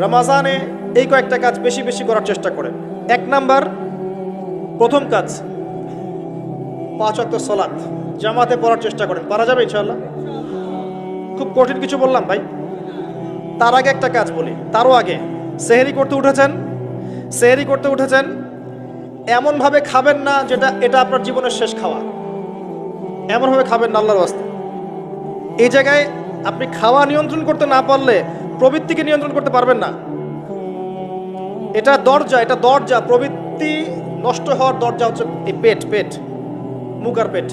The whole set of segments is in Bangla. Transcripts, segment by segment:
রমাজানে এই কয়েকটা কাজ বেশি বেশি করার চেষ্টা করেন এক নাম্বার, প্রথম কাজ, পাঁচ অক্ট সলাৎ, জামাতে পড়ার চেষ্টা করেন। পারা যাবে ইনশাল্লাহ খুব কঠিন কিছু বললাম ভাই। তার আগে একটা কাজ বলি। তারও আগে, সেহেরি করতে উঠেছেন, সেহেরি করতে উঠেছেন, এমনভাবে খাবেন না যেটা, এটা আপনার জীবনের শেষ খাওয়া। এমনভাবে খাবেন না আল্লাহর বাস্তে এই জায়গায় আপনি খাওয়া নিয়ন্ত্রণ করতে না পারলে প্রবৃত্তিকে নিয়ন্ত্রণ করতে পারবেন না। এটা দরজা এটা দরজা, প্রবৃত্তি নষ্ট হওয়ার দরজা হচ্ছে এই পেট পেট, মুখ আর পেট।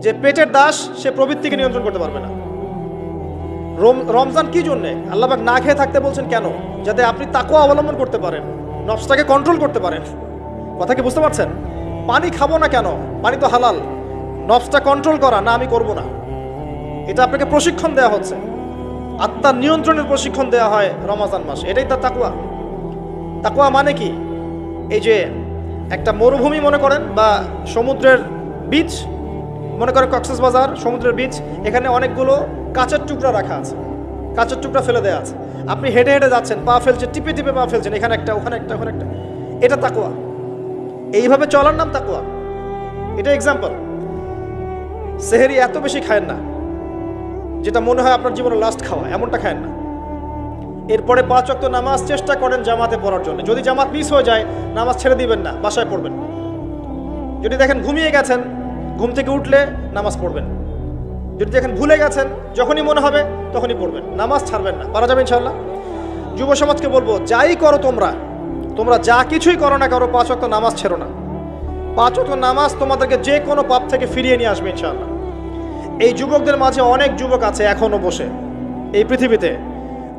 যে পেটের দাস, সে প্রবৃত্তিকে নিয়ন্ত্রণ করতে পারবে না। রম- রমজান কি জন্যে? আল্লাহবাক না খেয়ে থাকতে বলছেন কেন? যাতে আপনি তাকেও অবলম্বন করতে পারেন, নফসটাকে কন্ট্রোল করতে পারেন। কথা কি বুঝতে পারছেন? পানি খাব না কেন? পানি তো হালাল। নফসটা কন্ট্রোল করা, না আমি করব না। এটা আপনাকে প্রশিক্ষণ দেওয়া হচ্ছে। আত্মার নিয়ন্ত্রণের প্রশিক্ষণ দেওয়া হয় রমাজান মাসে। এটাই তার তাকুয়া তাকুয়া মানে কি? এই যে একটা মরুভূমি মনে করেন বা সমুদ্রের বীচ, মনে করেন কক্সেস বাজার, সমুদ্রের বীচ, এখানে অনেকগুলো কাঁচের টুকরা রাখা আছে। কাঁচের টুকরা ফেলে দেওয়া আছে। আপনি হেঁটে হেঁটে যাচ্ছেন, পা ফেলছেন, টিপে টিপে পা ফেলছেন, এখানে একটা, ওখানে একটা ওখানে একটা। এটা তাকুয়া এইভাবে চলার নাম তাকুয়া এটা এক্সাম্পল সেহেরি এত বেশি খায়েন না। যেটা মনে হয় আপনার জীবনের লাস্ট খাওয়া, এমনটা খায়েন না। এরপরে পাঁচ অক্ত নামাজ চেষ্টা করেন জামাতে পড়ার জন্য। যদি জামাত মিস হয়ে যায়, নামাজ ছেড়ে দিবেন না, বাসায় পড়বেন। যদি দেখেন ঘুমিয়ে গেছেন, ঘুম থেকে উঠলে নামাজ পড়বেন। যদি দেখেন ভুলে গেছেন, যখনই মনে হবে, তখনই পড়বেন। নামাজ ছাড়বেন না। পারা যাবে ইনশাল্লাহ যুব সমাজকে বলব, যাই করো তোমরা তোমরা যা কিছুই করো না করো পাঁচ অক্ত নামাজ ছেড়ো না। পাঁচ অক্ত নামাজ তোমাদেরকে যে কোনো পাপ থেকে ফিরিয়ে নিয়ে আসবে ইনশাল্লাহ এই যুবকদের মাঝে অনেক যুবক আছে এখনও বসে এই পৃথিবীতে,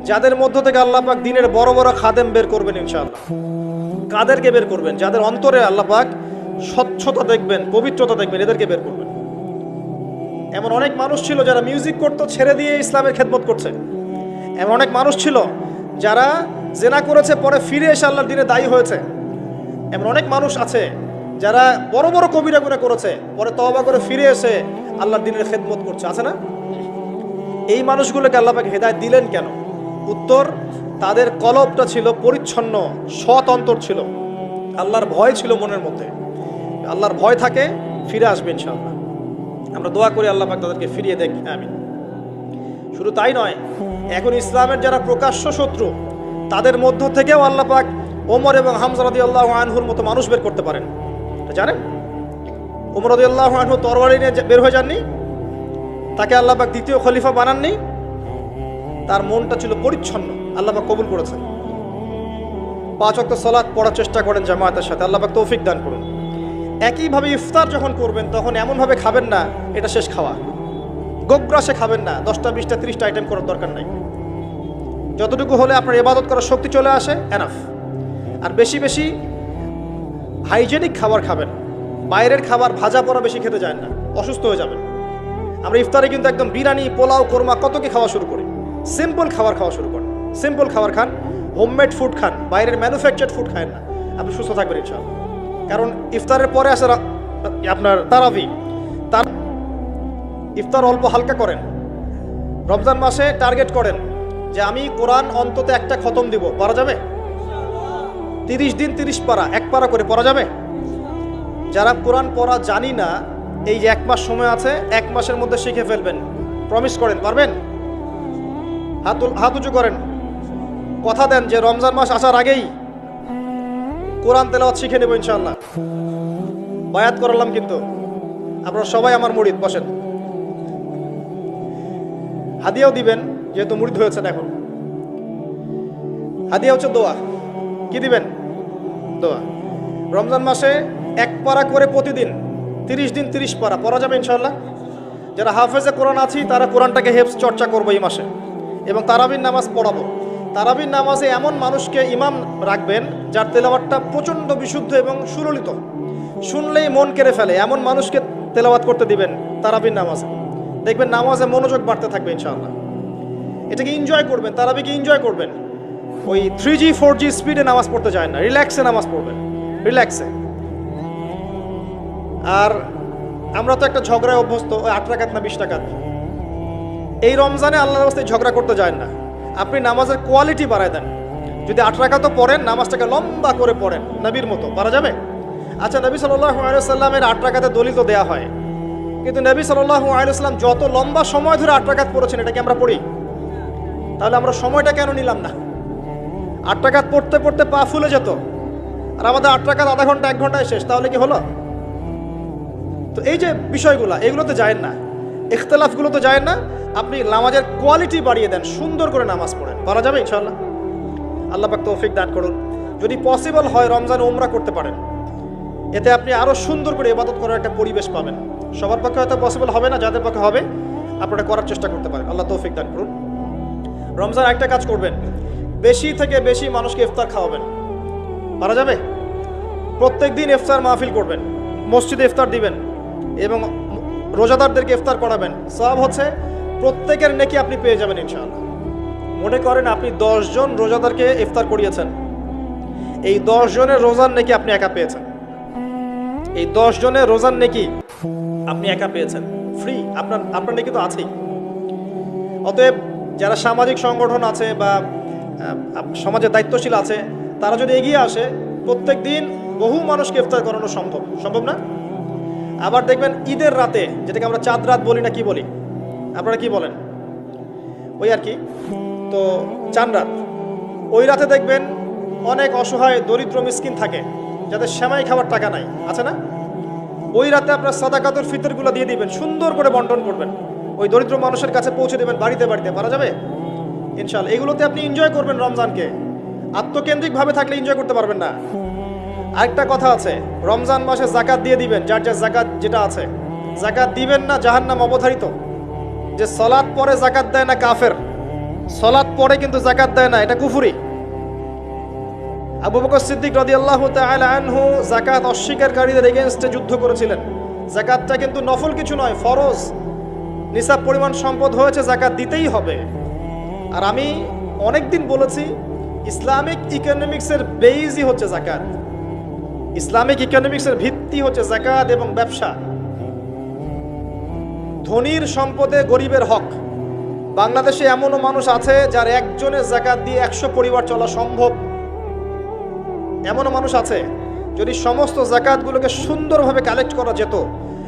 যাদের মধ্য থেকে আল্লাহ পাক দিনের বড় বড় খাদেম বের করবেন ইনশাআল্লাহ। কাদেরকে বের করবেন, যাদের অন্তরে আল্লাহ পাক স্বচ্ছতা দেখবেন, পবিত্রতা দেখবেন, এদেরকে বের করবেন। এমন অনেক মানুষ ছিল যারা মিউজিক করতো, ছেড়ে দিয়ে ইসলামের খেদমত করছে। এমন অনেক মানুষ ছিল যারা জেনা করেছে, পরে ফিরে এসে আল্লাহর দিনে দায়ী হয়েছে। এমন অনেক মানুষ আছে যারা বড় বড় কবিরা করে করেছে, পরে তওবা করে ফিরে এসে আল্লাহর দিনের খেদমত করছে, আছে না? এই মানুষগুলোকে আল্লাহ হেদায় দিলেন কেন? উত্তর, তাদের কলবটা ছিল পরিচ্ছন্ন, সৎ অন্তর ছিল। আল্লাহর ভয় ছিল মনের মধ্যে। আল্লাহর ভয় থাকে, ফিরে আসবে ইনশাআল্লাহ। আমরা দোয়া করি আল্লাহ তাদেরকে ফিরিয়ে দেখ আমি শুধু তাই নয়, এখন ইসলামের যারা প্রকাশ্য শত্রু, তাদের মধ্য থেকেও আল্লাহ পাক ওমর এবং হামজা রাদি আল্লাহ আনহুর মতো মানুষ বের করতে পারেন। জানেন? ওমর রাদি আল্লাহ আনহু তরবারি নিয়ে বের হয়ে যাননি? তাকে আল্লাহ পাক দ্বিতীয় খলিফা বানাননি? তার মনটা ছিল পরিচ্ছন্ন। আল্লাহ পাক কবুল করেছেন। পাঁচ অক্ট সলাৎ পড়ার চেষ্টা করেন জামায়াতের সাথে। আল্লাহ পাক তৌফিক দান করুন। একইভাবে ইফতার যখন করবেন, তখন এমনভাবে খাবেন না, এটা শেষ খাওয়া। গোগ্রাসে খাবেন না, দশটা, বিশটা, ত্রিশটা আইটেম করার দরকার নাই। যতটুকু হলে আপনার ইবাদত করার শক্তি চলে আসে এনাফ আর বেশি বেশি হাইজেনিক খাবার খাবেন। বাইরের খাবার ভাজা পড়া বেশি খেতে যায় না, অসুস্থ হয়ে যাবেন। আমরা ইফতারে কিন্তু একদম বিরিয়ানি, পোলাও, কোরমা, কত কি খাওয়া শুরু করি। সিম্পল খাবার খাওয়া শুরু করেন। সিম্পল খাবার খান হোমমেড ফুড খান, বাইরের ম্যানুফ্যাকচার্ড ফুড খায় না। আপনি সুস্থ থাকবেন ইনশাআল্লাহ। কারণ ইফতারের পরে আসে আপনার তারাবি। তার ইফতার অল্প হালকা করেন। রমজান মাসে টার্গেট করেন যে আমি কোরআন অন্তত একটা খতম দিব। পারা যাবে? তিরিশ দিন তিরিশ পারা, এক পারা করে পড়া যাবে? যারা কোরআন পড়া জানি না, এই যে এক মাস সময় আছে, এক মাসের মধ্যে শিখে ফেলবেন। প্রমিস করেন, পারবেন? হাত উল- হাত উঁচু করেন। কথা দেন যে রমজান মাস আসার আগেই কোরআন তেলাওয়াত শিখে নেব ইনশাল্লাহ বায়াত করালাম কিন্তু। আপনারা সবাই আমার মুরিদ, বসেন। হাদিয়াও দিবেন, যেহেতু মুরিদ হয়েছেন এখন। হাদিয়া হচ্ছে দোয়া। কি দিবেন? দোয়া। রমজান মাসে এক পারা করে প্রতিদিন, তিরিশ দিন তিরিশ পারা পড়া যাবে ইনশাল্লাহ যারা হাফেজে কোরআন আছি, তারা কোরআনটাকে হেফস চর্চা করব এই মাসে। এবং তারাবির নামাজ পড়াবো। তারাবির নামাজে এমন মানুষকে ইমাম রাখবেন, যার তেলাওয়াতটা প্রচণ্ড বিশুদ্ধ এবং সুললিত। শুনলেই মন কেড়ে ফেলে, এমন মানুষকে তেলাওয়াত করতে দিবেন তারাবির নামাজে। দেখবেন নামাজে মনোযোগ বাড়তে থাকবে ইনশাআল্লাহ। এটাকে এনজয় করবেন, তারাবিকে এনজয় করবেন। ওই থ্রি জি ফোর জি স্পিডে নামাজ পড়তে যায় না। রিল্যাক্সে নামাজ পড়বেন। রিল্যাক্সে। আর আমরা তো একটা ঝগড়ায় অভ্যস্ত, ওই আট টাকাত না বিশ টাকাত এই রমজানে আল্লাহ রাস্তায় ঝগড়া করতে যায় না। আপনি নামাজের কোয়ালিটি বাড়ায় দেন। যদি আট তো পড়েন, নামাজটাকে লম্বা করে পড়েন, নবীর মতো, পারা যাবে? আচ্ছা নবী সাল্লামের আট রাকাতে দলিল তো দেওয়া হয়। কিন্তু নবী সাল্লাল্লাহু আলাইহি যত লম্বা সময় ধরে আট রাকাত পড়েছেন, এটা কি আমরা পড়ি? তাহলে আমরা সময়টা কেন নিলাম না? আট টাকাত পড়তে পড়তে পা ফুলে যেত, আর আমাদের আট টাকাত আধা ঘণ্টা, এক ঘন্টায় শেষ, তাহলে কি হলো? তো এই যে বিষয়গুলো এগুলোতে যায় না। ইখতলাফগুলো তো যায় না। আপনি নামাজের কোয়ালিটি বাড়িয়ে দেন, সুন্দর করে নামাজ পড়েন। পারা যাবে ইনশাল্লাহ আল্লাহ পাক তৌফিক দান করুন। যদি পসিবল হয় রমজান ওমরা করতে পারেন। এতে আপনি আরও সুন্দর করে ইবাদত করার একটা পরিবেশ পাবেন। সবার পক্ষে হয়তো পসিবল হবে না, যাদের পক্ষে হবে, আপনারা করার চেষ্টা করতে পারেন। আল্লাহ তৌফিক দান করুন। রমজান একটা কাজ করবেন। বেশি থেকে বেশি মানুষকে ইফতার খাওয়াবেন। পারা যাবে? প্রত্যেক দিন ইফতার মাহফিল করবেন। মসজিদে ইফতার দিবেন। এবং রোজাদারদেরকে ইফতার করাবেন। সব হচ্ছে, প্রত্যেকের নেকি আপনি পেয়ে যাবেন ইনশাআল্লাহ। মনে করেন আপনি জন রোজাদারকে ইফতার করিয়েছেন। এই দশ জনের রোজার নেকি আপনি একা পেয়েছেন। এই দশ জনের রোজার নেকি আপনি একা পেয়েছেন। ফ্রি আপনার আপনার নেকি তো আছেই। অতএব যারা সামাজিক সংগঠন আছে বা সমাজের দায়িত্বশীল আছে, তারা যদি এগিয়ে আসে, প্রত্যেক দিন বহু মানুষকে ইফতার করানো সম্ভব। সম্ভব না? আবার দেখবেন ঈদের রাতে, যেটাকে আমরা চাঁদ রাত বলি না, কি বলি? আপনারা কি বলেন? ওই আর কি? তো চান রাত। ওই রাতে দেখবেন অনেক অসহায়, দরিদ্র মিসকিন থাকে, যাদের সেমাই খাওয়ার টাকা নাই। আছে না? ওই রাতে আপনার সাদাকাতুর ফিতরগুলো দিয়ে দিবেন, সুন্দর করে বন্টন করবেন। ওই দরিদ্র মানুষের কাছে পৌঁছে দেবেন বাড়িতে বাড়িতে। পারা যাবে? ইনশাল্লাহ এগুলোতে আপনি এনজয় করবেন রমজানকে। আত্মকেন্দ্রিকভাবে থাকলে এনজয় করতে পারবেন না। আরেকটা কথা আছে। রমজান মাসে জাকাত দিয়ে দিবেন, যার যার জাকাত যেটা আছে। জাকাত দিবেন না, জাহান্নাম অবধারিত। যে সলাৎ পরে জাকাত দেয় না কাফের, সলাৎ পরে কিন্তু জাকাত দেয় না, এটা কুফুরি। আবু বকর সিদ্দিক রাদিয়াল্লাহু তাআলা আনহু জাকাত অস্বীকারীদের এগেইনস্টে যুদ্ধ করেছিলেন। যাকাতটা কিন্তু নফল কিছু নয়, ফরজ। নিসাব পরিমাণ সম্পদ হয়েছে জাকাত দিতেই হবে। আর আমি অনেক দিন বলেছি, ইসলামিক ইকোনমিক্সের বেইজই হচ্ছে যাকাত। ইসলামিক ইকোনমিক্সের ভিত্তি হচ্ছে যাকাত এবং ব্যবসা। ধনীর সম্পদে গরিবের হক। বাংলাদেশে এমনও মানুষ আছে যার একজনের জাকাত দিয়ে একশো পরিবার চলা সম্ভব। এমনও মানুষ আছে যদি সমস্ত জাকাতগুলোকে সুন্দরভাবে কালেক্ট করা যেত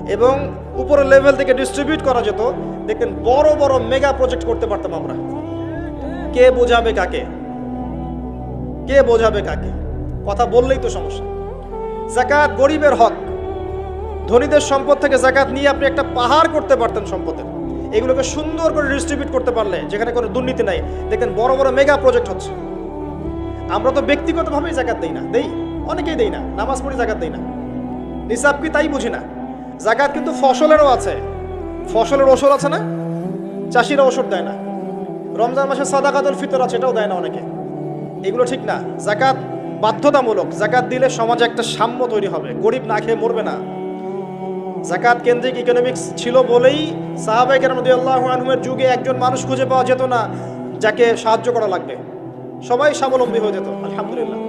এবং উপরের লেভেল থেকে ডিস্ট্রিবিউট করা যেত দেখতেন বড় বড় মেগা প্রজেক্ট করতে পারতাম আমরা। কে বোঝাবে কাকে? কে বোঝাবে কাকে? কথা বললেই তো সমস্যা। জাকাত গরিবের হক। ধনীদের সম্পদ থেকে জাকাত নিয়ে আপনি একটা পাহাড় করতে পারতেন সম্পদের। এগুলোকে সুন্দর করে ডিস্ট্রিবিউট করতে পারলে, যেখানে কোনো দুর্নীতি নাই দেখেন বড় বড় মেগা প্রজেক্ট হচ্ছে। আমরা তো ব্যক্তিগতভাবেই জাকাত দেই না, দেই, অনেকেই দেই না, নামাজ পড়ি জাকাত দেই না। নিসাব কি তাই বুঝি না? জাকাত কিন্তু ফসলেরও আছে। ফসলের ওষুধ আছে না? চাষিরা ওষুধ দেয় না। রমজান মাসে সাদাকাতুল ফিতর আছে, এটাও দেয় না অনেকে। এগুলো ঠিক না। জাকাত বাধ্যতামূলক জাকাত দিলে সমাজে একটা সাম্য তৈরি হবে। গরিব না খেয়ে মরবে না। জাকাত কেন্দ্রিক ইকোনমিক্স ছিল বলেই সাহাবাই কেরাম আল্লাহ আনহুমের যুগে একজন মানুষ খুঁজে পাওয়া যেত না যাকে সাহায্য করা লাগবে। সবাই স্বাবলম্বী হয়ে যেত, আলহামদুলিল্লাহ।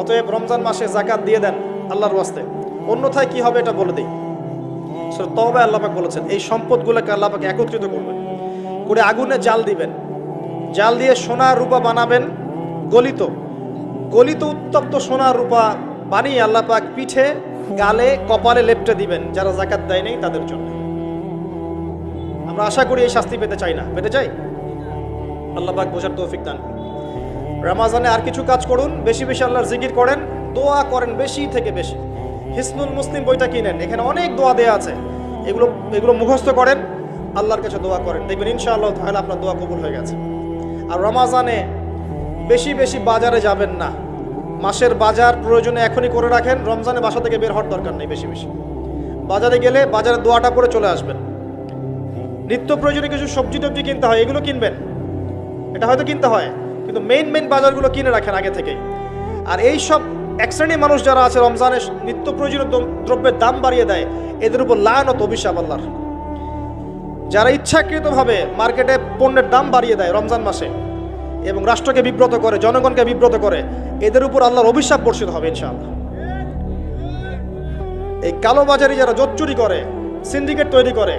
অতএব রমজান মাসে জাকাত দিয়ে দেন আল্লাহর ওয়াস্তে। অন্যথায় কি হবে এটা বলে দিই। তওবা আল্লাপাক বলেছেন, এই সম্পদগুলোকে আল্লাপাক একত্রিত করবেন। করে আগুনে জাল দিবেন। জাল দিয়ে সোনা রূপা বানাবেন, গলিত। গলিত উত্তপ্ত সোনা রূপা বানিয়ে আল্লাপাক পিঠে, গালে, কপালে লেপটে দিবেন যারা জাকাত দেয় নেই তাদের জন্য। আমরা আশা করি এই শাস্তি পেতে চাই না। পেতে চাই? আল্লাপাক বোঝার তৌফিক দান রামাজানে আর কিছু কাজ করুন, বেশি বেশি আল্লাহর জিকির করেন, দোয়া করেন বেশি থেকে বেশি। হিসনুল মুসলিম বইটা কিনেন, এখানে অনেক দোয়া দেয়া আছে। এগুলো এগুলো মুখস্থ করেন, আল্লাহর কাছে দোয়া করেন। দেখবেন ইনশাআল্লাহ তাহলে আপনার দোয়া কবুল হয়ে গেছে। আর রমাজানে বেশি বেশি বাজারে যাবেন না। মাসের বাজার প্রয়োজনে এখনই করে রাখেন, রমজানে বাসা থেকে বের হওয়ার দরকার নেই বেশি বেশি। বাজারে গেলে বাজারে দোয়াটা করে চলে আসবেন। নিত্য প্রয়োজনে কিছু সবজি টবজি কিনতে হয়, এগুলো কিনবেন। এটা হয়তো কিনতে হয়, কিন্তু মেইন মেইন বাজারগুলো কিনে রাখেন আগে থেকেই। আর এই সব এক শ্রেণির মানুষ যারা আছে, রমজানে নিত্য প্রয়োজনীয় দ্রব্যের দাম বাড়িয়ে দেয়, এদের উপর লায়নত অভিশাপ আল্লাহর। যারা ইচ্ছাকৃতভাবে মার্কেটে পণ্যের দাম বাড়িয়ে দেয় রমজান মাসে এবং রাষ্ট্রকে বিব্রত করে, জনগণকে বিব্রত করে, এদের উপর আল্লাহর অভিশাপ বর্ষিত হবে, ইনশাআল্লাহ। এই কালোবাজারি যারা জোচ্চুরি করে, সিন্ডিকেট তৈরি করে,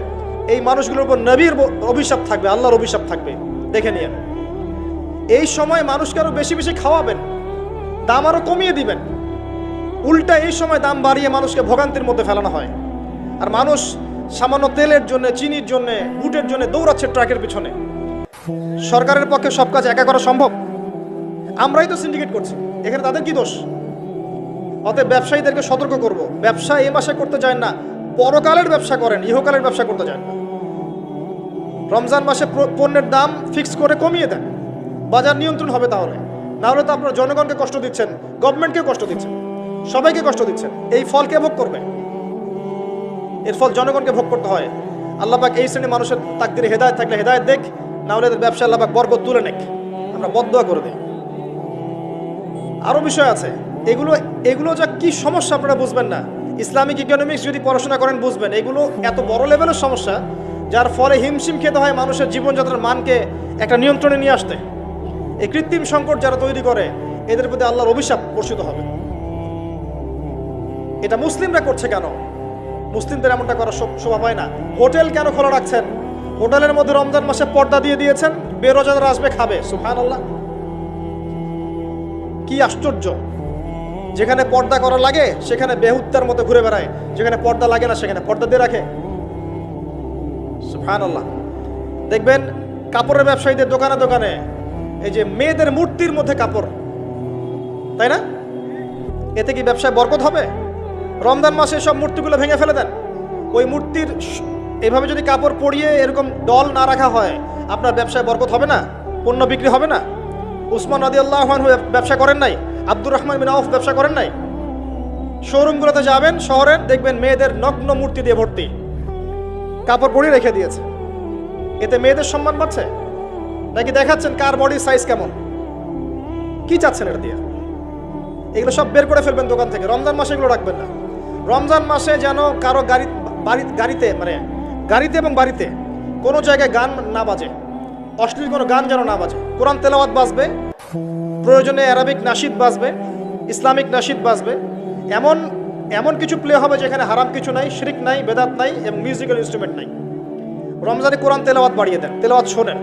এই মানুষগুলোর উপর নবীর অভিশাপ থাকবে, আল্লাহর অভিশাপ থাকবে। দেখে নিয়ে এই সময় মানুষকে আরও বেশি বেশি খাওয়াবেন, দাম আরও কমিয়ে দিবেন। উল্টা এই সময় দাম বাড়িয়ে মানুষকে ভোগান্তির মধ্যে ফেলানো হয়। আর মানুষ সামান্য তেলের জন্য, চিনির জন্য, বুটের জন্য দৌড়াচ্ছে ট্রাকের পিছনে। সরকারের পক্ষে সব কাজ একা করা সম্ভব? আমরাই তো সিন্ডিকেট করছি। এখানে তাদের কি দোষ? অতএব ব্যবসায়ীদেরকে সতর্ক করব। ব্যবসা এ মাসে করতে চান না, পরকালের ব্যবসা করেন, ইহকালের ব্যবসা করতে চান না। রমজান মাসে পণ্যের দাম ফিক্স করে কমিয়ে দেন। বাজার নিয়ন্ত্রণ হবে তাহলে। না হলে তো আপনার জনগণকে কষ্ট দিচ্ছেন গভর্নমেন্টকে কষ্ট দিচ্ছেন, সবাইকে কষ্ট দিচ্ছেন। এই ফল কে ভোগ করবে। এর ফল জনগণকে ভোগ করতে হয়। আল্লাহ পাক এই শ্রেণির মানুষের তাকদিরে হেদায়ত থাকলে হেদায়ত দেখ। না হলে এদের ব্যবসা আল্লাহ বরকত তুলে নেক। আমরা বদয়া করে দিই। আরও বিষয় আছে, এগুলো এগুলো যা কি সমস্যা আপনারা বুঝবেন না। ইসলামিক ইকোনমিক্স যদি পড়াশোনা করেন বুঝবেন, এগুলো এত বড় লেভেলের সমস্যা, যার ফলে হিমশিম খেতে হয় মানুষের জীবনযাত্রার মানকে একটা নিয়ন্ত্রণে নিয়ে আসতে। এই কৃত্রিম সংকট যারা তৈরি করে, এদের প্রতি আল্লাহর অভিশাপ বর্ষিত হবে। এটা মুসলিমরা করছে কেন? মুসলিমদের এমনটা করার শোভা পায় না। হোটেল কেন খোলা রাখছেন? হোটেলের মধ্যে রমজান মাসে পর্দা দিয়ে দিয়েছেন। বেরোজাদার আসবে, খাবে। সুফান আল্লাহ কি আশ্চর্য। যেখানে পর্দা করা লাগে, সেখানে বেহুত্তার মতো ঘুরে বেড়ায়। যেখানে পর্দা লাগে না, সেখানে পর্দা দিয়ে রাখে। সুফান আল্লাহ দেখবেন, কাপড়ের ব্যবসায়ীদের দোকানে দোকানে এই যে মেয়েদের মূর্তির মধ্যে কাপড়, তাই না? এতে কি ব্যবসায় বরকত হবে? রমজান মাসে সব মূর্তিগুলো ভেঙে ফেলে দেন। ওই মূর্তির এভাবে যদি কাপড় পরিয়ে এরকম দল না রাখা হয়, আপনার ব্যবসায় বরকত হবে না? পণ্য বিক্রি হবে না? উসমান নদী আল্লাহমান ব্যবসা করেন নাই? আব্দুর রহমান বিন ব্যবসা করেন নাই? শোরুমগুলোতে যাবেন শহরের দেখবেন মেয়েদের নগ্ন মূর্তি দিয়ে ভর্তি। কাপড় পরিয়ে রেখে দিয়েছে। এতে মেয়েদের সম্মান পাচ্ছে নাকি দেখাচ্ছেন কার বডি সাইজ কেমন? কি চাচ্ছেন এটা দিয়ে? এগুলো সব বের করে ফেলবেন দোকান থেকে। রমজান মাসে এগুলো রাখবেন না। রমজান মাসে যেন কারও গাড়ি, বাড়ি, গাড়িতে মানে গাড়িতে এবং বাড়িতে কোনো জায়গায় গান না বাজে। অশ্লীল কোনো গান যেন না বাজে। কোরআন তেলাওয়াত বাজবে, প্রয়োজনে অ্যারাবিক নাশিদ বাজবে, ইসলামিক নাশিদ বাজবে। এমন এমন কিছু প্লে হবে যেখানে হারাম কিছু নাই, শিরিক নাই, বেদাত নাই এবং মিউজিক্যাল ইনস্ট্রুমেন্ট নাই। রমজানে কোরআন তেলাওয়াত বাড়িয়ে দেন। তেলাওয়াত শোনেন।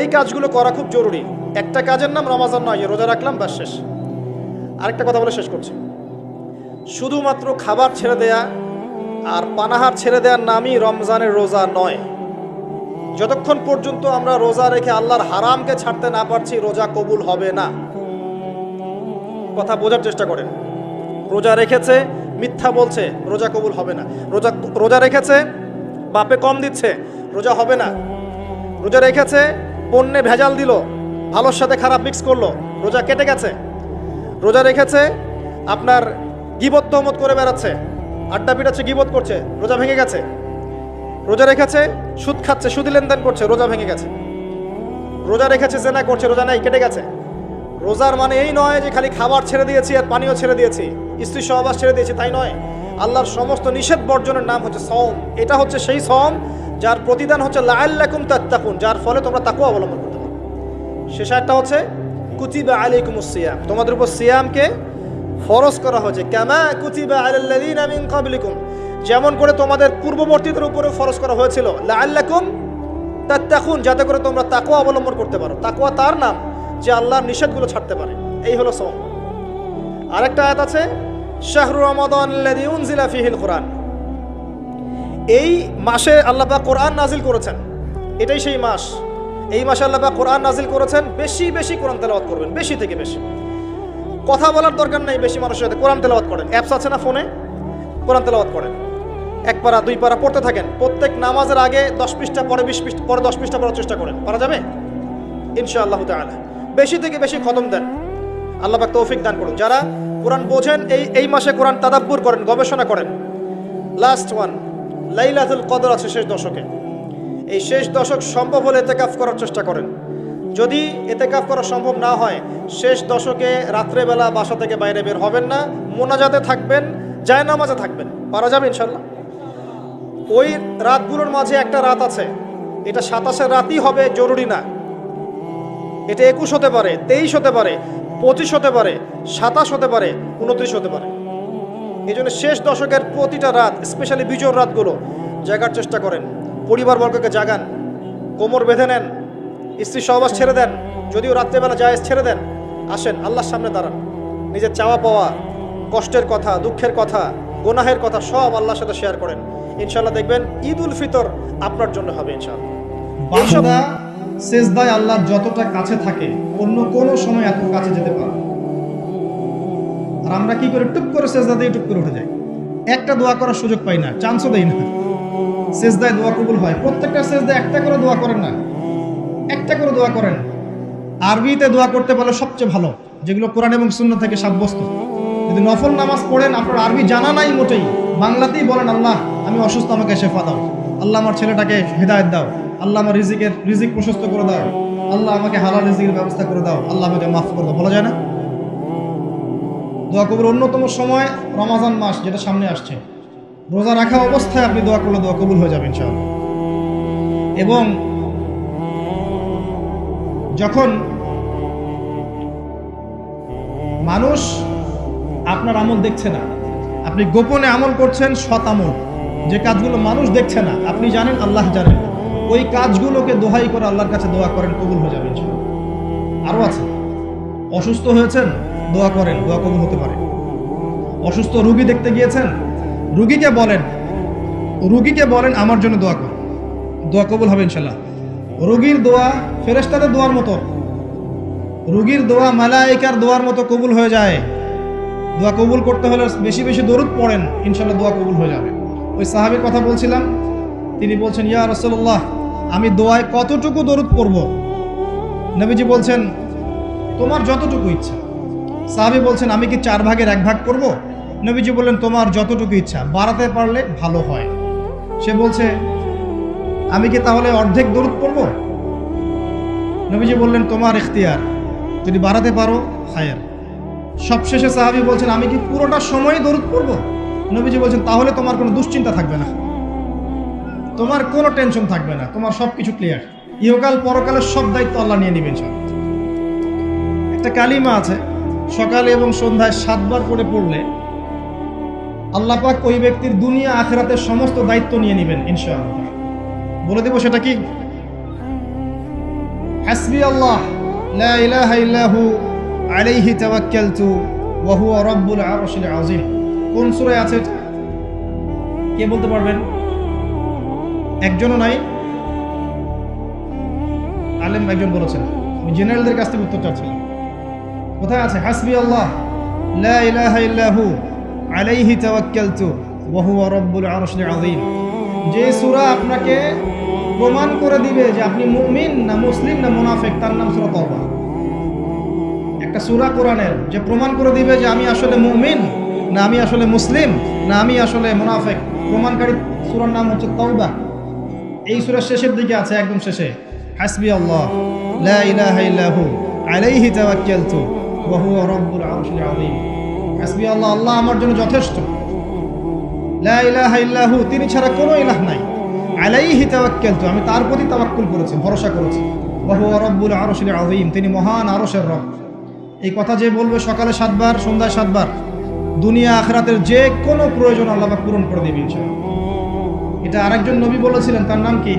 এই কাজগুলো করা খুব জরুরি। একটা কাজের নাম রমাজান নয়, রোজা রাখলাম, ব্যাস শেষ। আরেকটা কথা বলে শেষ করছি। শুধুমাত্র খাবার ছেড়ে দেয়া আর পানাহার ছেড়ে দেওয়ার নামই রমজানের রোজা নয়। যতক্ষণ পর্যন্ত আমরা রোজা রেখে আল্লাহর হারামকে ছাড়তে না পারছি, রোজা কবুল হবে না। কথা বোঝার চেষ্টা করেন। রোজা রেখেছে, মিথ্যা বলছে, রোজা কবুল হবে না। রোজা রোজা রেখেছে, বাপে কম দিচ্ছে, রোজা হবে না। রোজা রেখেছে পণ্যে ভেজাল দিল, ভালোর সাথে খারাপ মিক্স করল, রোজা কেটে গেছে। রোজা রেখেছে, আপনার গিবত করে বেড়াচ্ছে। আড্ডা পিটাচ্ছে গিবোধ করছে, রোজা ভেঙে গেছে। রোজা রেখেছে, সুদ খাচ্ছে, সুদি লেনদেন করছে, রোজা ভেঙে গেছে। রোজা রেখেছে, জেনা করছে, রোজা নাই, কেটে গেছে। রোজার মানে এই নয় যে খালি খাবার ছেড়ে দিয়েছি আর পানিও ছেড়ে দিয়েছি, স্ত্রী সহবাস ছেড়ে দিয়েছি, তাই নয়। আল্লাহর সমস্ত নিষেধ বর্জনের নাম হচ্ছে সম এটা হচ্ছে সেই সম যার প্রতিদান হচ্ছে লাল্লাকুম তাত্তাকুন, যার ফলে তোমরা তাকেও অবলম্বন করতে পারো। শেষ একটা হচ্ছে, কুতিবা আলাইকুম সিয়াম। তোমাদের উপর সিয়ামকে ফরজ করা হয়েছে। কামা কুতিবা আলাল্লাযিনা মিন ক্বাবলিকুম। যেমন করে তোমাদের পূর্ববর্তীদের উপরে ফরজ করা হয়েছিল। লাআল্লাকুম তাত্তাকুন যাতে করে তোমরা তাকওয়া অবলম্বন করতে পারো। তাকওয়া তার নাম, যে আল্লাহর নিষেধগুলো ছাড়তে পারে। এই হলো সম আরেকটা আয়াত আছে, শাহরু রমাদান আল্লাযী উনজিলা ফীহিল কোরআন। এই মাসে আল্লাহ পাক কোরআন নাজিল করেছেন। এটাই সেই মাস। এই মাসে আল্লাহ পাক কোরআন নাজিল করেছেন, বেশি বেশি কোরআন তেলাওয়াত করবেন, বেশি থেকে বেশি। কথা বলার দরকার নেই বেশি মানুষের সাথে। কোরআন তেলাওয়াত করেন। অ্যাপস আছে না ফোনে? কোরআন তেলাওয়াত করেন। এক পারা, দুই পারা পড়তে থাকেন। প্রত্যেক নামাজের আগে দশ পৃষ্ঠা, পরে বিশ পৃষ্ঠা, পরে দশ পৃষ্ঠা পড়ার চেষ্টা করেন। পারা যাবে? ইনশাআল্লাহ তাআলা। বেশি থেকে বেশি খতম দেন। আল্লাহ পাক তৌফিক দান করুন। যারা কোরআন বোঝেন, এই এই মাসে কোরআন তাদাব্বুর করেন, গবেষণা করেন। লাস্ট ওয়ান লাইলাতুল কদর আছে শেষ দশকে। এই শেষ দশক সম্ভব হলে এতেকাফ করার চেষ্টা করেন। যদি এতে এতেকাফ করা সম্ভব না হয়, শেষ দশকে রাত্রেবেলা বাসা থেকে বাইরে বের হবেন না, মোনাজাতে থাকবেন যায় নামাজে থাকবেন। পারা যাবে ইনশাল্লাহ ওই রাতগুলোর মাঝে একটা রাত আছে, এটা সাতাশের রাতই হবে, জরুরি না। এটা একুশ হতে পারে, তেইশ হতে পারে, পঁচিশ হতে পারে, সাতাশ হতে পারে, উনত্রিশ হতে পারে। এই জন্য শেষ দশকের প্রতিটা রাত, স্পেশালি বিজোর রাতগুলো, জাগার চেষ্টা করেন। পরিবারবর্গকে জাগান, কোমর বেঁধে নেন স্ত্রী সহবাস ছেড়ে দেন। যদিও রাত্রেবেলা জায়েজ ছেড়ে দেন। আসেন, আল্লাহর সামনে দাঁড়ান। নিজের চাওয়া পাওয়া, কষ্টের কথা, দুঃখের কথা, গোনাহের কথা সব আল্লাহর সাথে শেয়ার করেন। ইনশাল্লাহ দেখবেন ঈদ উল ফিতর আপনার জন্য হবে ইনশাল্লাহ সেজদায় আল্লাহর যতটা কাছে থাকে, অন্য কোনো সময় এত কাছে যেতে পারে আর আমরা কি করে টুক করে সেজদা দিয়ে টুক করে উঠে যাই? একটা দোয়া করার সুযোগ পাই না, চান্সও দেই না। সেজদায় দোয়া কবুল হয়। প্রত্যেকটা সেজদায় একটা করে দোয়া করেন না। একটা করে দোয়া করেন। আরবিতে দোয়া করতে পারলে সবচেয়ে ভালো, যেগুলো কোরআন এবং শূন্য থেকে সাব্যস্ত। যদি নফল নামাজ পড়েন, আপনার আরবি জানা নাই মোটেই। বাংলাতেই বলেন, আল্লাহ, আমি অসুস্থ, আমাকে শেফা দাও। আল্লাহ আমার ছেলেটাকে হেদায়ত দাও। আল্লাহ আমার রিজিকের, রিজিক প্রশস্ত করে দাও। আল্লাহ আমাকে হালাল রিজিকের ব্যবস্থা করে দাও। আল্লাহ আমাকে মাফ করে দাও। বলা যায় না? দোয়া কবুর অন্যতম সময় রমাজান মাস, যেটা সামনে আসছে। রোজা রাখা অবস্থায় আপনি দোয়া করলে দোয়া কবুল হয়ে যাবে, ইনশাআল্লাহ। এবং যখন মানুষ আপনার আমল দেখছে না, আপনি গোপনে আমল করছেন সৎ আমল, যে কাজগুলো মানুষ দেখছে না, আপনি জানেন আল্লাহ জানেন, ওই কাজগুলোকে দোহাই করে আল্লাহর কাছে দোয়া করেন, কবুল হয়ে যাবে। আরও আছে, অসুস্থ হয়েছেন, দোয়া করেন, দোয়া কবুল হতে পারে। অসুস্থ রুগী দেখতে গিয়েছেন, রুগীকে বলেন রুগীকে বলেন, আমার জন্য দোয়া কর। দোয়া কবুল হবে ইনশাল্লাহ রুগীর দোয়া ফেরেশতাদের দোয়ার মতো। রুগীর দোয়া মালাইকার দোয়ার মতো কবুল হয়ে যায়। দোয়া কবুল করতে হলে বেশি বেশি দরুদ পড়েন ইনশাল্লাহ দোয়া কবুল হয়ে যাবে। ওই সাহাবির কথা বলছিলাম, তিনি বলছেন, ইয়া রসল্লাহ আমি দোয়ায় কতটুকু দরুদ পড়ব? নবীজি বলছেন, তোমার যতটুকু ইচ্ছা। সাহাবি বলছেন, আমি কি চার ভাগের এক ভাগ করব? নবীজি বললেন, তোমার যতটুকু ইচ্ছা, বাড়াতে পারলে ভালো হয়। সে বলছে, আমি কি তাহলে অর্ধেক দরুদ পড়ব? নবীজি বললেন, তোমার ইখতিয়ার, যদি বাড়াতে পারো হায়ার সবশেষে সাহাবি বলছেন, আমি কি পুরোটা সময় দরুদ পড়ব? নবীজি বলছেন, তাহলে তোমার কোনো দুশ্চিন্তা থাকবে না। তোমার কোনো টেনশন থাকবে না। তোমার সব কিছু ক্লিয়ার। ইহকাল, পরকালের সব দায়িত্ব আল্লাহ নিয়ে নেবেন সব। একটা কালিমা আছে, সকালে এবং সন্ধ্যায় সাতবার করে পড়লে আল্লাহ পাক ওই ব্যক্তির দুনিয়া, আখেরাতের সমস্ত দায়িত্ব নিয়ে নেবেন, ইনশাআল্লাহ। বলে দেব সেটা কি? হাসবি আল্লাহ, লা ইলাহা ইল্লাহু আলাইহি তাওয়াক্কালতু ওয়া হুয়া রাব্বুল আরশিল আযীম। কোন সূরায় আছে? কে বলতে পারবেন? একজনও নাই। আলেম একজন বলেছেন। আমি জেনারেলদের কাছ থেকে উত্তর চাচ্ছিলাম। কোথায় আছে? হাসবি আল্লাহ, লা ইলাহা ইল্লাহু আলাইহি তাওয়াক্কালতু ওয়া হুয়া রাব্বুল আরশিল আযীম। যে সূরা আপনাকে প্রমাণ করে দিবে যে আপনি মুমিন না মুসলিম না মুনাফেক, তার নাম সূরা তওবা। একটা সুরা কোরআনের যে প্রমাণ করে দিবে যে আমি আসলে মুমিন না আমি আসলে মুসলিম না আমি আসলে মুনাফেক। প্রমাণকারী সূরার নাম হচ্ছে তওবা। এই সূরার শেষের দিকে আছে, একদম শেষে। হাসবি আল্লাহ লা ইলাহা ইল্লাহু আলাইহি তাওয়াক্কালতু, ওয়া হুয়া রাব্বুল আরশিল আযীম। হাসবি আল্লাহ আল্লাহ আমার জন্য যথেষ্ট। লা ইলাহা ইল্লাহু তিনি ছাড়া কোনো ইলাহ নাই। আলাইহি তাওয়াক্কালতু, আমি তার প্রতি তাওয়াক্কুল করেছি, ভরসা করেছি। ওয়া হুয়া রাব্বুল আরশিল আযীম, তিনি মহান আরশের রব। এই কথা যে বলবে সকালে সাতবার, সন্ধ্যায় সাতবার, দুনিয়া আখরাতের যে কোনো প্রয়োজন আল্লাহ পূরণ করে দেবে এটা আরেকজন নবী বলেছিলেন, তার নাম কি?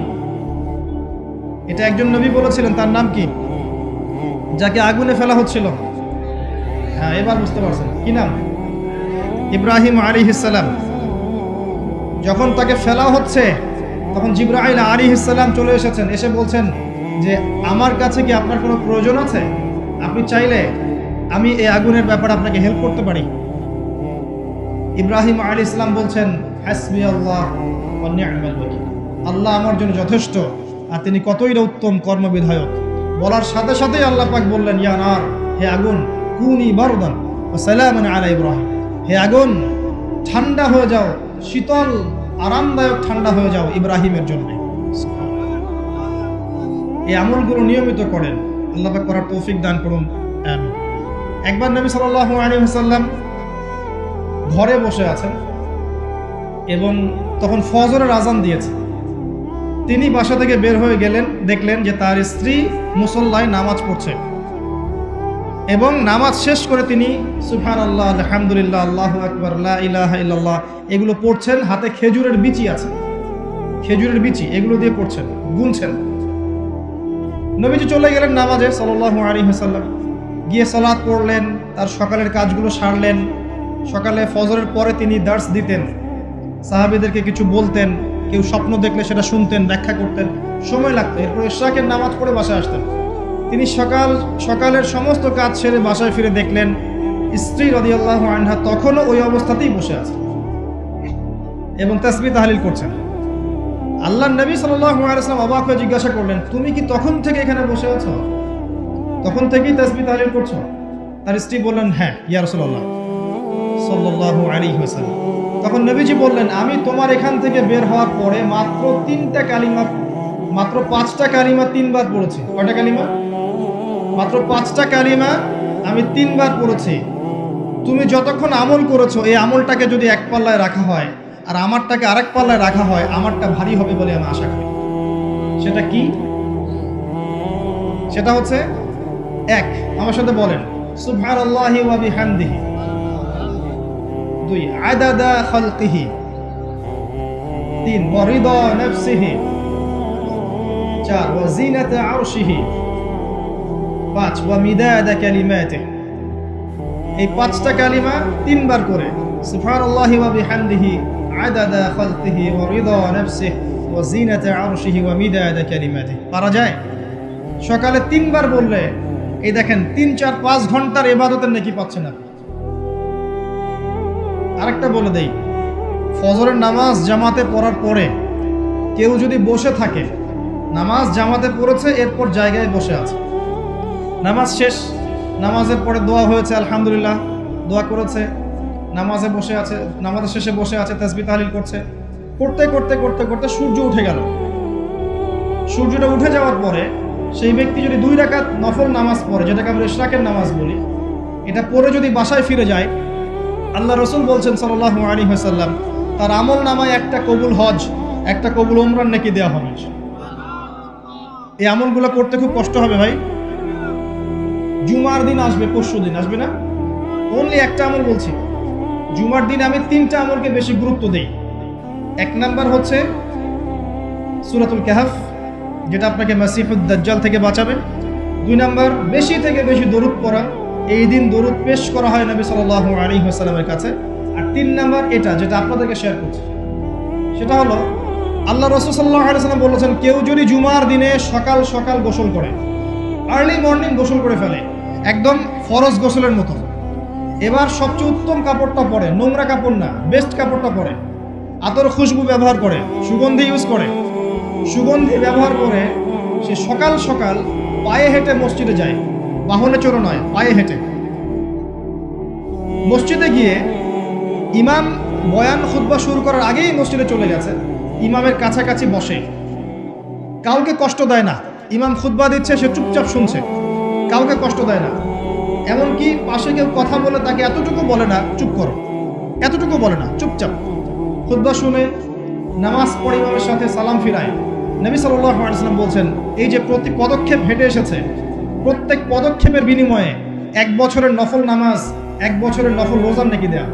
এটা একজন নবী বলেছিলেন, তার নাম কি? যাকে আগুনে ফেলা হচ্ছিল। হ্যাঁ এবার বুঝতে পারছেন। কি নাম? ইব্রাহিম আলী ইসালাম যখন তাকে ফেলা হচ্ছে তখন জিব্রাহিল আলী ইসালাম চলে এসেছেন, এসে বলছেন যে, আমার কাছে কি আপনার কোনো প্রয়োজন আছে? আপনি চাইলে আমি এই আগুনের ব্যাপারে আপনাকে হেল্প করতে পারি। ইব্রাহিম আলী ইসলাম বলছেন, হাসবি আল্লাহ। আল্লাহ আমার জন্য যথেষ্ট, আর তিনি কতই না উত্তম কর্মবিধায়ক। বলার সাথে সাথেই আল্লাহ পাক বললেন, ইয়া নার, হে আগুন, কুনি বারদান ওয়া সালামান আলা ইব্রাহিম। হে আগুন, ঠান্ডা হয়ে যাও, শীতল আরামদায়ক ঠান্ডা হয়ে যাও ইব্রাহিমের জন্য। এই আমলগুলো নিয়মিত করেন। আল্লাহ করার তৌফিক দান করুন। একবার নবী ওয়াসাল্লাম ঘরে বসে আছেন এবং তখন ফজরের আজান দিয়েছে। তিনি বাসা থেকে বের হয়ে গেলেন, দেখলেন যে তার স্ত্রী মুসল্লায় নামাজ পড়ছে। এবং নামাজ শেষ করে তিনি সুফান আল্লাহ আলহামদুলিল্লাহ, আল্লাহ আকবর ইলাহা ইল্লাল্লাহ, এগুলো পড়ছেন, হাতে খেজুরের বিচি আছে। খেজুরের বিচি, এগুলো দিয়ে পড়ছেন, গুনছেন। নবীজি চলে গেলেন নামাজে সাল্লাহ আলাইহি ওয়াসাল্লাম। গিয়ে সালাত পড়লেন, তার সকালের কাজগুলো সারলেন। সকালে ফজরের পরে তিনি দার্স দিতেন। সাহাবীদেরকে কিছু বলতেন, কেউ স্বপ্ন দেখলে সেটা শুনতেন, ব্যাখ্যা করতেন। সময় লাগতো, এরপর ইশরাকের নামাজ পড়ে বাসায় আসতেন। তিনি সকাল, সকালের সমস্ত কাজ সেরে বাসায় ফিরে দেখলেন, স্ত্রী রদিয়াল্লাহু আনহা তখনও ওই অবস্থাতেই বসে আছে এবং তাসবি তাহলিল করছেন। আল্লাহ নবী ওয়াসাল্লাম অবাক হয়ে জিজ্ঞাসা করলেন, তুমি কি তখন থেকে এখানে বসে আছো? তখন থেকেই তাসবি তাহলিল করছ? তার স্ত্রী বললেন হ্যাঁ ইয়া সাল্লাল্লাহু আলাইহি ওয়াসাল্লাম। তখন নবীজি বললেন, আমি তোমার এখান থেকে বের হওয়ার পরে মাত্র তিনটা কালিমা মাত্র পাঁচটা কালিমা তিনবার পড়েছি। কয়টা কালিমা? মাত্র পাঁচটা কালিমা আমি তিনবার পড়েছি। তুমি যতক্ষণ আমল করেছ, এই আমলটাকে যদি এক পাল্লায় রাখা হয়, আর আমারটাকে আরেক পাল্লায় রাখা হয়, আমারটা ভারী হবে বলে আমি আশা করি। সেটা কি? সেটা হচ্ছে এক। আমার সাথে বলেন বিহামদিহি। দুই, আদাদা খালকিহি। তিন, ওয়া নাফসিহি। চার ওয়া জিনাতা আরশিহি পাঁচ ওয়া মিদাদা কালিমাতিহি এই পাঁচটা কালিমা তিনবার করে সুবহানাল্লাহি ওয়া বিহামদিহি, আদাদা খালকিহি ওয়া রিদা নাফসিহি ওয়া জিনাতা আরশিহি ওয়া মিদাদা কালিমাতিহি। পারা যায়? সকালে তিনবার বললে, এই দেখেন, তিন, চার, পাঁচ ঘণ্টার ইবাদতের নাকি পাচ্ছেন আপনি। আরেকটা বলে দেই, ফজরের নামাজ জামাতে পড়ার পরে কেউ যদি বসে থাকে নামাজ জামাতে পড়েছে, এরপর জায়গায় বসে আছে। নামাজ শেষ, নামাজের পরে দোয়া হয়েছে, আলহামদুলিল্লাহ, দোয়া করেছে। নামাজে বসে আছে, নামাজের শেষে বসে আছে তাসবি তাহলিল করছে। করতে করতে করতে করতে সূর্য উঠে গেল। সূর্যটা উঠে যাওয়ার পরে সেই ব্যক্তি যদি দুই রাকাত নফল নামাজ পড়ে, যেটাকে আমরা ইশরাকের নামাজ বলি, এটা পরে যদি বাসায় ফিরে যায়, আল্লাহ রসুল বলছেন সাল্লাহ আলী হাসাল্লাম তার আমল নামায় একটা কবুল হজ, একটা কবুল ওমরান নাকি দেওয়া হবে। এই আমলগুলো করতে খুব কষ্ট হবে ভাই। জুমার দিন আসবে, পরশু দিন, আসবে না? অনলি একটা আমল বলছি। জুমার দিন আমি তিনটা আমলকে বেশি গুরুত্ব দেই। এক নাম্বার হচ্ছে সুরাতুল কাহাফ, যেটা আপনাকে মাসিফুদ দাজ্জাল থেকে বাঁচাবে। দুই নাম্বার, বেশি থেকে বেশি দরুদ পড়া। এই দিন দরুদ পেশ করা হয় নবী সাল্লাল্লাহু আলাইহি ওয়াসাল্লামের কাছে। আর তিন নাম্বার, এটা যেটা আপনাদেরকে শেয়ার করছি। সেটা হলো আল্লাহ রসুল সাল্লাহ আলাইসাল্লাম বলেছেন, কেউ যদি জুমার দিনে সকাল সকাল গোসল করে আর্লি মর্নিং গোসল করে ফেলে, একদম ফরজ গোসলের মতো। এবার সবচেয়ে উত্তম কাপড়টা পরে, নোংরা কাপড় না বেস্ট কাপড়টা পরে। আতর খুশবু ব্যবহার করে, সুগন্ধি ইউজ করে। সুগন্ধি ব্যবহার করে সে সকাল সকাল পায়ে হেঁটে মসজিদে যায়। বাহনে চড়ো নয়, পায়ে হেঁটে। মসজিদে গিয়ে ইমাম বয়ান খুতবা শুরু করার আগেই মসজিদে চলে গেছে। ইমামের কাছাকাছি বসে। কাউকে কষ্ট দেয় না। ইমাম খুতবা দিচ্ছে, সে চুপচাপ শুনছে। কাউকে কষ্ট দেয় না। এমনকি পাশে কেউ কথা বলে তাকে এতটুকু বলে না, চুপ করো। এতটুকু বলে না, চুপচাপ। খুতবা শুনে নামাজ পড়ে ইমামের সাথে সালাম ফিরায়। নবী সাল্লাম বলছেন, এই যে প্রতি পদক্ষেপ হেঁটে এসেছে, প্রত্যেক পদক্ষেপের বিনিময়ে এক বছরের নফল নামাজ, এক বছরের নফল রোজার নাকি দেয়া?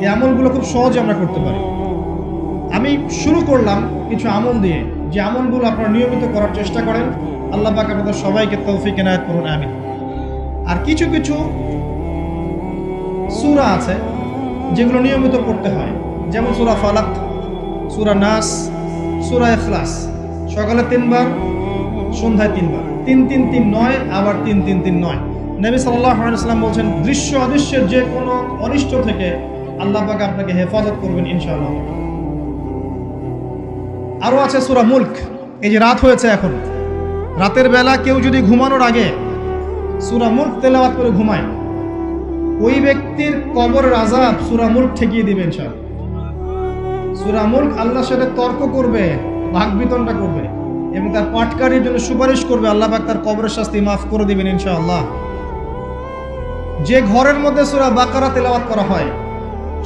এই আমলগুলো খুব সহজে আমরা করতে পারি। আমি শুরু করলাম কিছু আমল দিয়ে। যে আমলগুলো আপনারা নিয়মিত করার চেষ্টা করেন, আল্লাহ পাক আপনাদের সবাইকে তৌফিক এনায়ত করুন আমি আর কিছু কিছু সূরা আছে, যেগুলো নিয়মিত পড়তে হয়। যেমন সূরা ফালাক, সূরা নাস, সূরা ইখলাস। সকালে তিনবার, সন্ধ্যায় তিনবার। তিন তিন তিন নয়, আবার তিন তিন তিন নয়। নবী সাল্লাম বলছেন দৃশ্য অদৃশ্যের যে কোনো অনিষ্ট থেকে আল্লাহ পাক আপনাকে হেফাজত করবেন, ইনশাআল্লাহ। আরও আছে সুরা মুল্ক। এই যে রাত হয়েছে এখন। রাতের বেলা কেউ যদি ঘুমানোর আগে সুরা মুল্ক তেলাওয়াত করে ঘুমায়, ওই ব্যক্তির কবর আজাব সুরা মুল্ক ঠেকিয়ে দিবেন সব সুরা মুল্ক আল্লাহর সাথে তর্ক করবে ভাগ বিতনটা করবে এবং তার পাটকারীর জন্য সুপারিশ করবে, আল্লাহ পাক তার কবরের শাস্তি মাফ করে দিবেন ইনশাআল্লাহ। যে ঘরের মধ্যে সুরা বাকারা তেলাওয়াত করা হয়,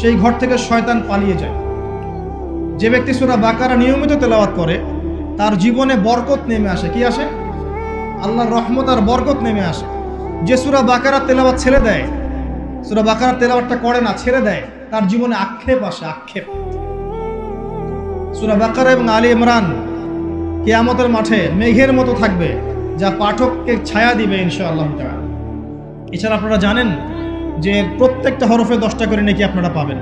সেই ঘর থেকে শয়তান পালিয়ে যায়। যে ব্যক্তি সুরা বাকারা নিয়মিত তেলাওয়াত করে, তার জীবনে বরকত নেমে আসে। কি আসে? আল্লাহর রহমত আর বরকত নেমে আসে। যে সুরা বাকারা তেলাওয়াত ছেড়ে দেয়, সুরা বাকারা তেলাওয়াতটা করে না, ছেড়ে দেয়, তার জীবনে আক্ষেপ আসে, আক্ষেপ। সুরা বাকারা এবং আলী ইমরান কেয়ামতের মাঠে মেঘের মতো থাকবে, যা পাঠককে ছায়া দিবে ইনশাআল্লাহ এছাড়া আপনারা জানেন যে প্রত্যেকটা হরফে দশটা করে নাকি আপনারা পাবেন।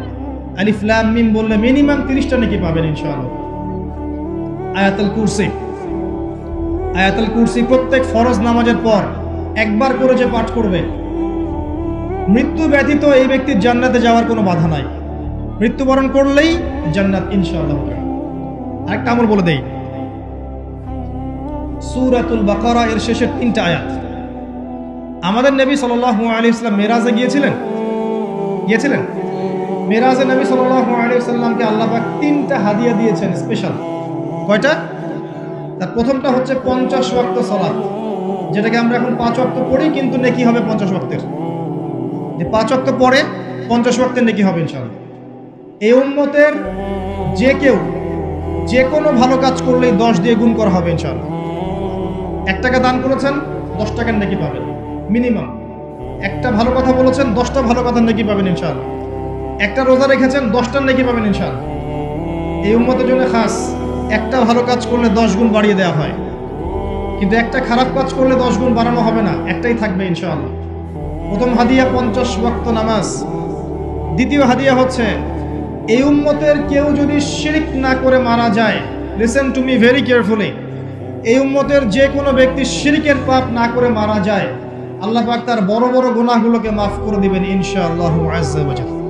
মিম বললে মিনিমাম তিরিশটা নাকি পাবেন ইনশাআল্লাহ। কুরসি। কুরসি প্রত্যেক ফরজ নামাজের পর একবার করে যে পাঠ করবে। মৃত্যু ব্যতীত এই ব্যক্তির জান্নাতে যাওয়ার কোনো বাধা নাই। মৃত্যুবরণ করলেই জান্নাত ইনশাআল্লাহ আরেকটা আমল বলে দেই। সূরাতুল বাকারা এর শেষের তিনটা আয়াত। আমাদের নবী সাল্লাল্লাহু আলাইহি ইসলাম মেরাজে গিয়েছিলেন? গিয়েছিলেন? মেরাজে নবী সাল্লামকে আল্লাহ পাক তিনটা হাদিয়া দিয়েছেন স্পেশাল কয়টা? তার প্রথমটা হচ্ছে পঞ্চাশ ওয়াক্ত সালাত, যেটাকে আমরা এখন পাঁচ ওয়াক্ত পড়ি, কিন্তু নেকি হবে পঞ্চাশ ওয়াক্তের। যে পাঁচ ওয়াক্ত পরে পঞ্চাশ ওয়াক্তের নেকি হবে ইনশাআল্লাহ। এই উম্মতের যে কেউ যে কোনো ভালো কাজ করলেই দশ দিয়ে গুণ করা হবে ইনশাআল্লাহ। এক টাকা দান করেছেন, দশ টাকার নাকি পাবেন। মিনিমাম। একটা ভালো কথা বলেছেন, দশটা ভালো কথা নাকি পাবেন ইনশাআল্লাহ। একটা রোজা রেখেছেন দশটার নাকি পাবেন ইনশাল এই উম্মতের জন্য খাস, একটা ভালো কাজ করলে দশ গুণ বাড়িয়ে দেওয়া হয়। কিন্তু একটা খারাপ কাজ করলে দশ গুণ বাড়ানো হবে না, একটাই থাকবে ইনশাআল্লাহ। প্রথম হাদিয়া পঞ্চাশ ওয়াক্ত নামাজ। দ্বিতীয় হাদিয়া হচ্ছে, এই উম্মতের কেউ যদি শিরিক না করে মারা যায় listen to me very carefully এই উম্মতের যে কোনো ব্যক্তি শিরিকের পাপ না করে মারা যায়, আল্লাহ পাক তার বড় বড় গুনাহগুলোকে মাফ করে দিবেন ইনশাআল্লাহ আজ্জা ওয়া জাল্লা